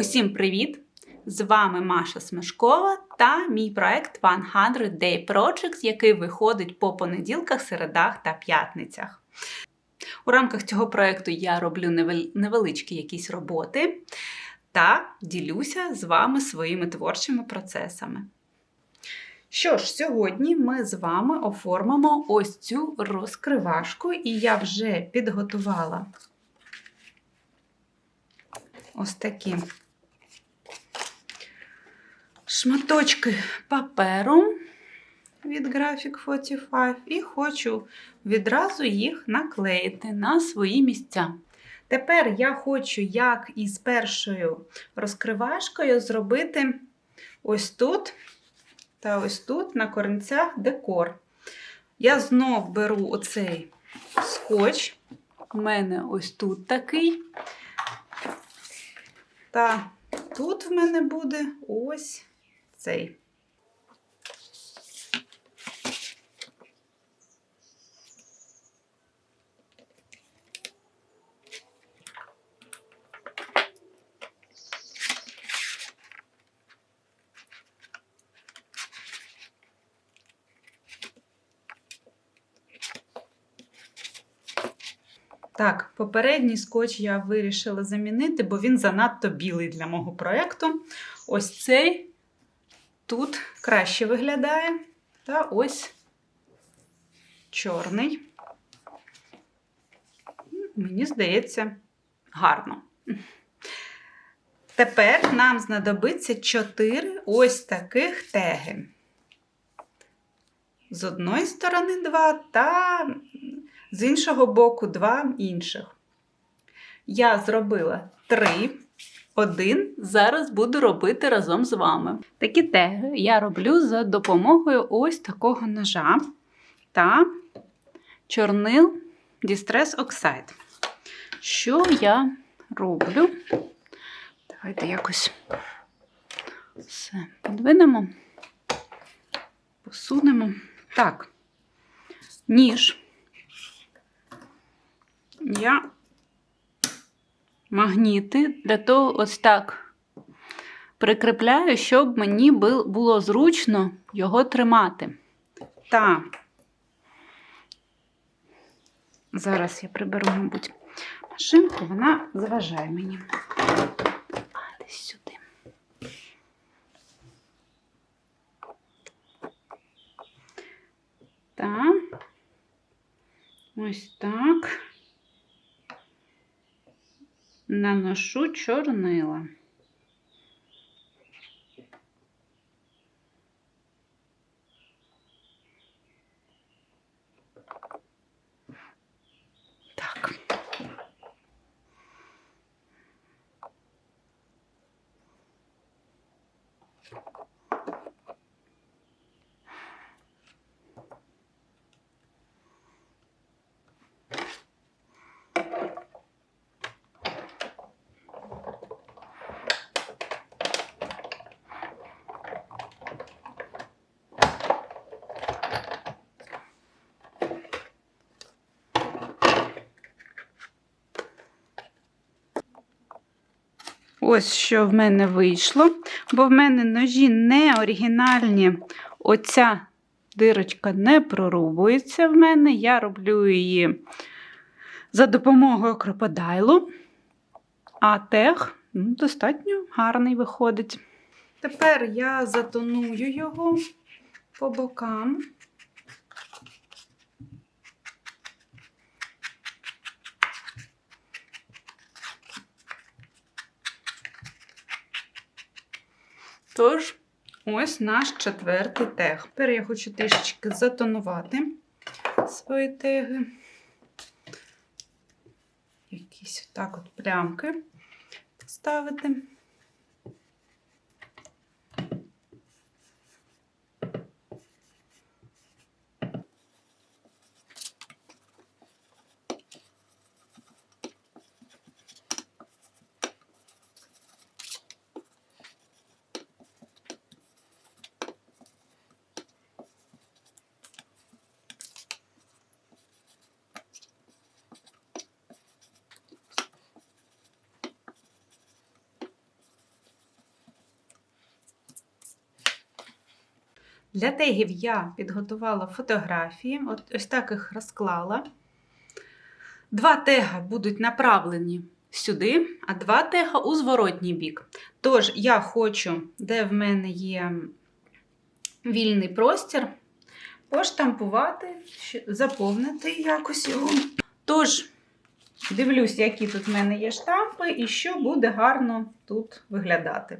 Усім привіт! З вами Маша Смешкова та мій проект 100 Day Project, який виходить по понеділках, середах та п'ятницях. У рамках цього проекту я роблю невеличкі якісь роботи та ділюся з вами своїми творчими процесами. Що ж, сьогодні ми з вами оформимо ось цю розкривашку, і я вже підготувала ось такі шматочки паперу від Graphic 45 і хочу відразу їх наклеїти на свої місця. Тепер я хочу, як із першою розкривашкою, зробити ось тут та ось тут на корінцях декор. Я знов беру оцей скотч. У мене ось тут такий. Та тут в мене буде ось цей. Так, попередній скотч я вирішила замінити, бо він занадто білий для мого проєкту. Ось цей тут краще виглядає. Та ось чорний. Мені здається, гарно. Тепер нам знадобиться 4 ось таких теги. З одної сторони два та з іншого боку два інших. Я зробила три. Один зараз буду робити разом з вами. Такі теги я роблю за допомогою ось такого ножа та чорнил Distress Oxide. Що я роблю? Давайте якось все подвинемо, посунемо. Так, ніж я магніти для того ось так прикріпляю, щоб мені було зручно його тримати. Та зараз я приберу, мабуть, машинку, вона заважає мені. А, десь сюди. Так. Ось так наношу чорнила. Ось що в мене вийшло, бо в мене ножі не оригінальні. Оця дирочка не прорубується в мене. Я роблю її за допомогою крокодайлу, а тег ну, достатньо гарний виходить. Тепер я затоную його по бокам. Тож, ось наш четвертий тег. Тепер я хочу трішечки затонувати свої теги. Якісь так от плямки ставити. Для тегів я підготувала фотографії, от ось так їх розклала. Два тега будуть направлені сюди, а два тега у зворотній бік. Тож, я хочу, де в мене є вільний простір, поштампувати, заповнити якось його. Тож, дивлюсь, які тут в мене є штампи, і що буде гарно тут виглядати.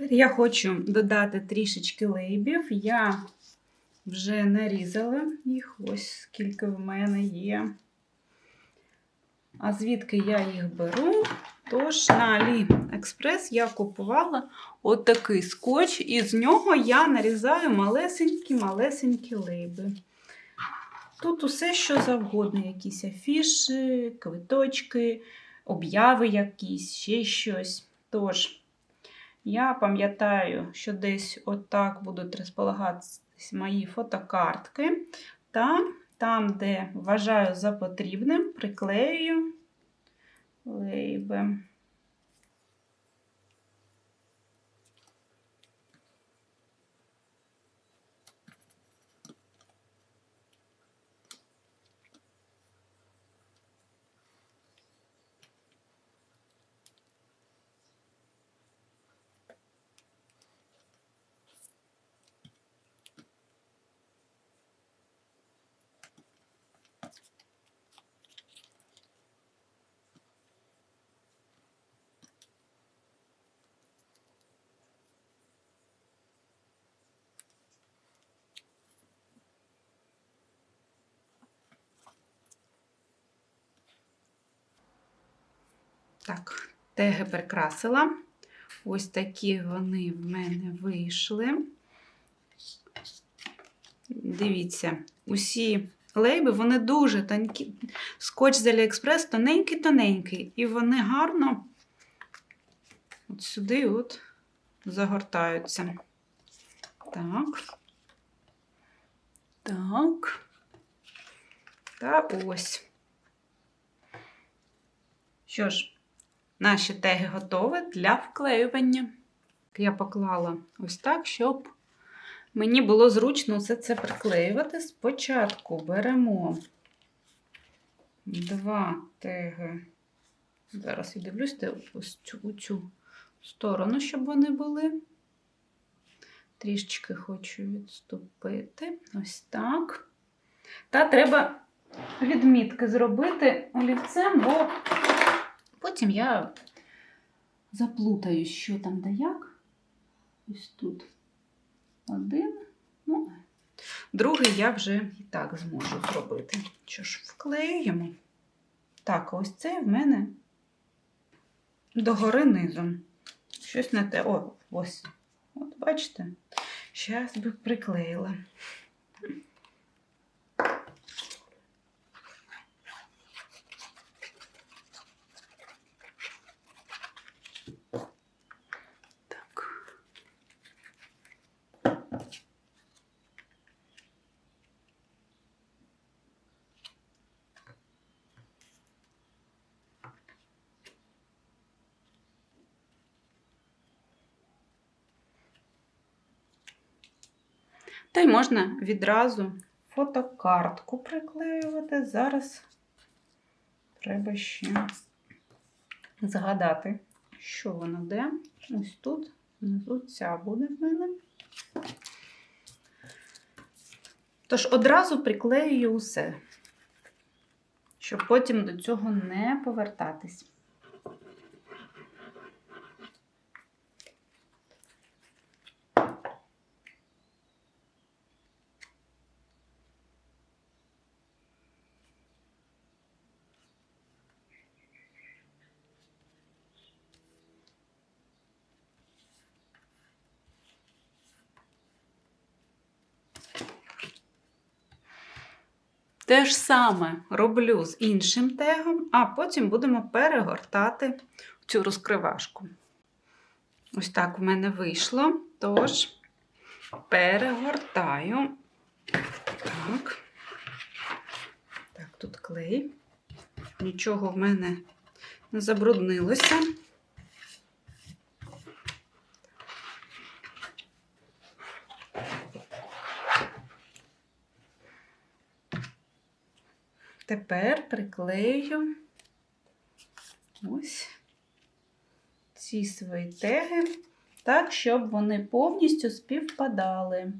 Тепер я хочу додати трішечки лейбів. Я вже нарізала їх, ось скільки в мене є. А звідки я їх беру? Тож на AliExpress я купувала отакий скотч, і з нього я нарізаю малесенькі-малесенькі лейби. Тут усе, що завгодно, якісь афіші, квиточки, обяви якісь, ще щось. Тож, я пам'ятаю, що десь отак будуть розполагатися мої фотокартки. Та там, де вважаю за потрібним, приклею лейби. Так, теги прикрасила. Ось такі вони в мене вийшли. Дивіться, усі лейби, вони дуже тонкі. Скотч з Аліекспрес тоненький-тоненький. І вони гарно от сюди от загортаються. Так. Так. Та ось. Що ж, наші теги готові для вклеювання. Я поклала ось так, щоб мені було зручно все це приклеювати. Спочатку беремо два теги. Зараз я дивлюсь ось цю, у цю сторону, щоб вони були. Трішечки хочу відступити. Ось так. Та треба відмітки зробити олівцем, бо потім я заплутаю, що там да як. Ось тут один. Ну, Другий я вже і так зможу зробити. Що ж, вклеюємо. Так, ось цей в мене догори низом. Щось не те. О, ось. От бачите? Зараз би приклеїла. Та й можна відразу фотокартку приклеювати. Зараз треба ще згадати, що воно де. Ось тут, внизу ця буде в мене. Тож одразу приклеюю усе, щоб потім до цього не повертатись. Те ж саме роблю з іншим тегом, а потім будемо перегортати цю розкривашку. Ось так в мене вийшло. Тож, перегортаю. Так. Так, тут клей. Нічого в мене не забруднилося. Тепер приклею ось ці свої теги, так, щоб вони повністю співпадали.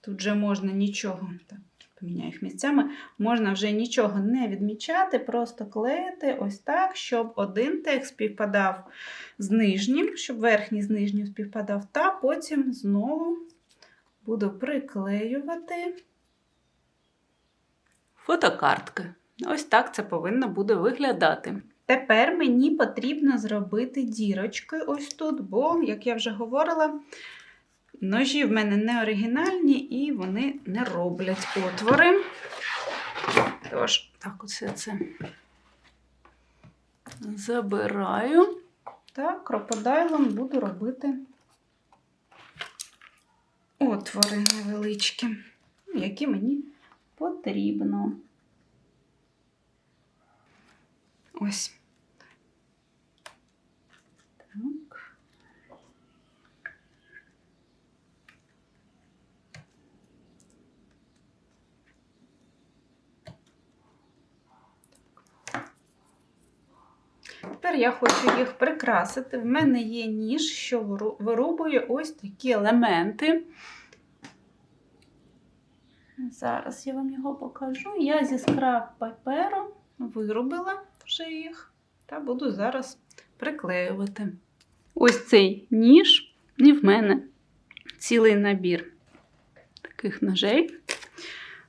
Тут же можна нічого, так, поміняю їх місцями, можна вже нічого не відмічати, просто клеїти ось так, щоб один тег співпадав з нижнім, щоб верхній з нижнім співпадав, та потім знову буду приклеювати фотокартки. Ось так це повинно буде виглядати. Тепер мені потрібно зробити дірочки ось тут, бо, як я вже говорила, ножі в мене не оригінальні і вони не роблять отвори. Тож, так, оце це забираю та крокодайлом буду робити отвори невеличкі, які мені потрібно. Ось. Так. Тепер я хочу їх прикрасити. В мене є ніж, що виру- вирубує ось такі елементи. Зараз я вам його покажу. Я зі скраб паперу виробила вже їх та буду зараз приклеювати. Ось цей ніж, і в мене цілий набір таких ножей.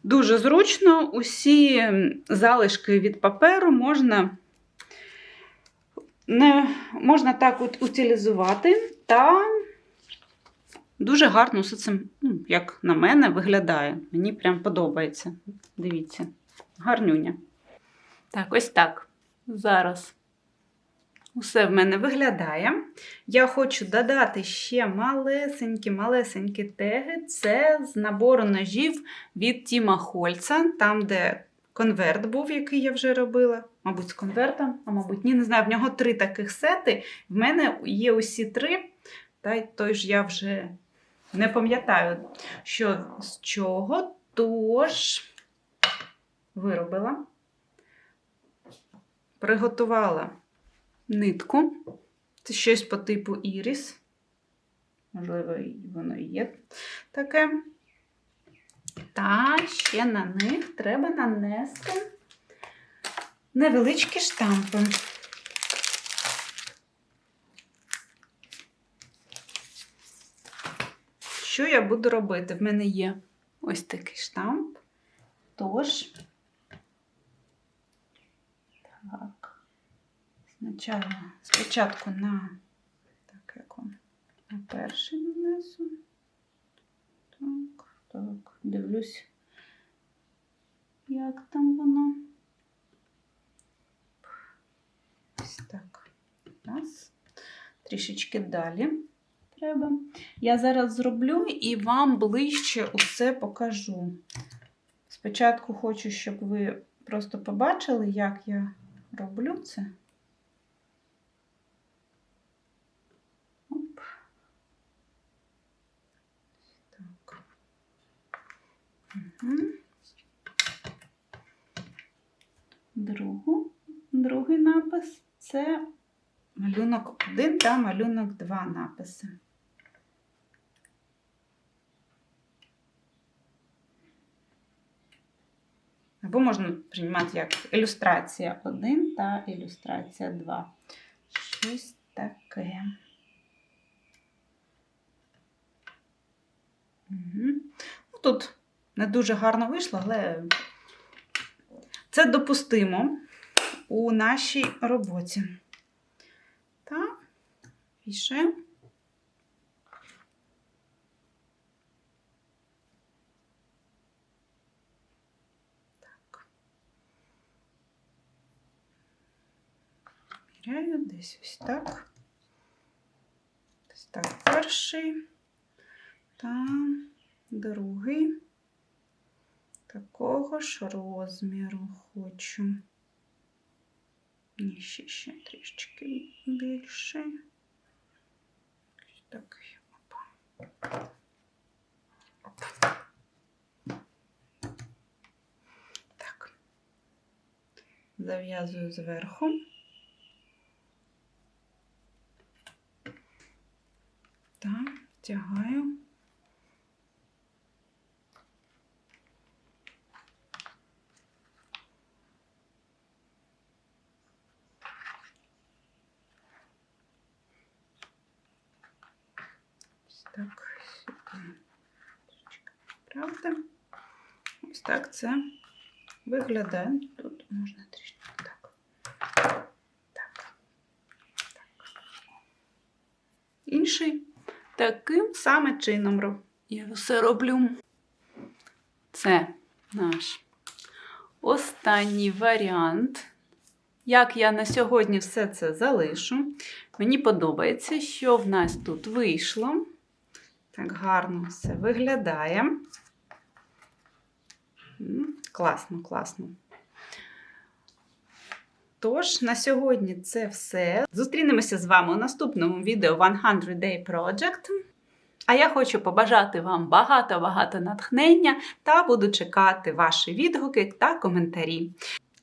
Дуже зручно, усі залишки від паперу можна, не, можна так от утилізувати та Дуже гарно все це, ну, як на мене, виглядає. Мені прям подобається. Дивіться, гарнюня. Так, ось так. Зараз усе в мене виглядає. Я хочу додати ще малесенькі-малесенькі теги. Це з набору ножів від Тіма Хольца, там, де конверт був, який я вже робила. Мабуть, з конвертом, а мабуть, ні, не знаю. В нього три таких сети. В мене є усі три. Та й той ж я вже не пам'ятаю, що з чого, тож виробила, приготувала нитку. Це щось по типу іріс. Можливо, воно і є таке. Та ще на них треба нанести невеличкі штампи. Що я буду робити? В мене є ось такий штамп. Тож, так, спочатку, на, так, як он, на перший нанесу. Так, так, дивлюсь, як там воно. Ось так. Раз. Трішечки далі треба. Я зараз зроблю і вам ближче усе покажу. Спочатку хочу, щоб ви просто побачили, як я роблю це. Оп. Угу. Другу, другий напис це малюнок 1 та малюнок 2 написи. Або можна приймати як ілюстрація 1 та ілюстрація 2. Щось таке. Угу. Ну, тут не дуже гарно вийшло, але це допустимо у нашій роботі. Так, і ще. Так. Міряю десь ось так. Ось так, перший та другий. Такого ж розміру хочу. Ні, ще, ще трішечки більше. Ось такий. Опа. Так. Зав'язую зверху. Так, втягаю. Так. Правда? Ось так це виглядає. Тут можна трішки так. Так. Так. Інший таким саме чином я все роблю. Це наш останній варіант. Як я на сьогодні все це залишу. Мені подобається, що в нас тут вийшло. Так гарно все виглядає. Класно, класно. Тож, на сьогодні це все. Зустрінемося з вами у наступному відео 100 Day Project. А я хочу побажати вам багато-багато натхнення та буду чекати ваші відгуки та коментарі.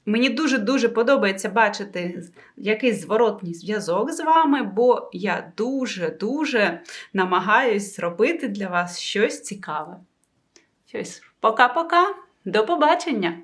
Мені дуже-дуже подобається бачити якийсь зворотній зв'язок з вами, бо я дуже-дуже намагаюсь зробити для вас щось цікаве. Щось пока-пока, до побачення!